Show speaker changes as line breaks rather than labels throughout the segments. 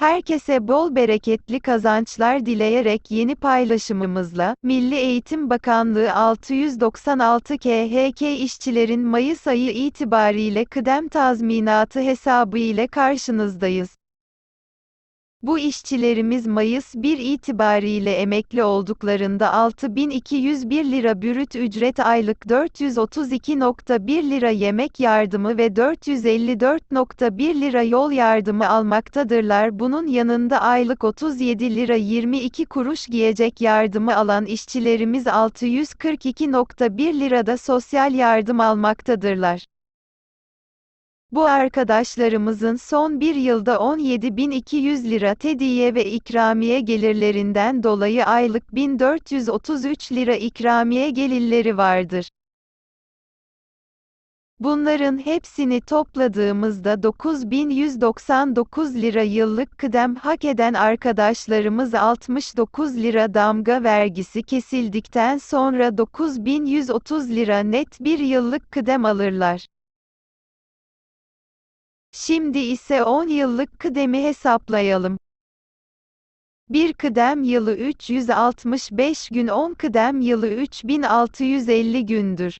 Herkese bol bereketli kazançlar dileyerek yeni paylaşımımızla, Milli Eğitim Bakanlığı 696 KHK işçilerin Mayıs ayı itibariyle kıdem tazminatı hesabı ile karşınızdayız. Bu işçilerimiz Mayıs 1 itibariyle emekli olduklarında 6201 lira bürüt ücret aylık 432.1 lira yemek yardımı ve 454.1 lira yol yardımı almaktadırlar. Bunun yanında aylık 37 lira 22 kuruş giyecek yardımı alan işçilerimiz 642.1 lirada sosyal yardım almaktadırlar. Bu arkadaşlarımızın son bir yılda 17.200 lira tediye ve ikramiye gelirlerinden dolayı aylık 1433 lira ikramiye gelirleri vardır. Bunların hepsini topladığımızda 9199 lira yıllık kıdem hak eden arkadaşlarımız 69 lira damga vergisi kesildikten sonra 9130 lira net bir yıllık kıdem alırlar. Şimdi ise 10 yıllık kıdemi hesaplayalım. Bir kıdem yılı 365 gün 10 kıdem yılı 3650 gündür.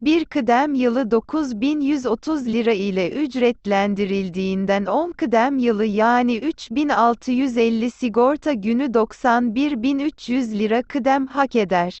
Bir kıdem yılı 9130 lira ile ücretlendirildiğinden 10 kıdem yılı yani 3650 sigorta günü 91300 lira kıdem hak eder.